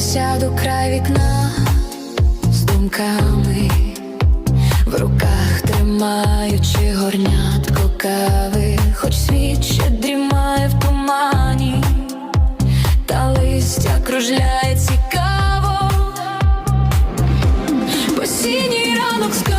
Сяду край вікна з думками, в руках тримаючи горнятко кави, хоч світ ще дрімає в тумані, та листя кружляє цікаво, По сіній ранок. скажу.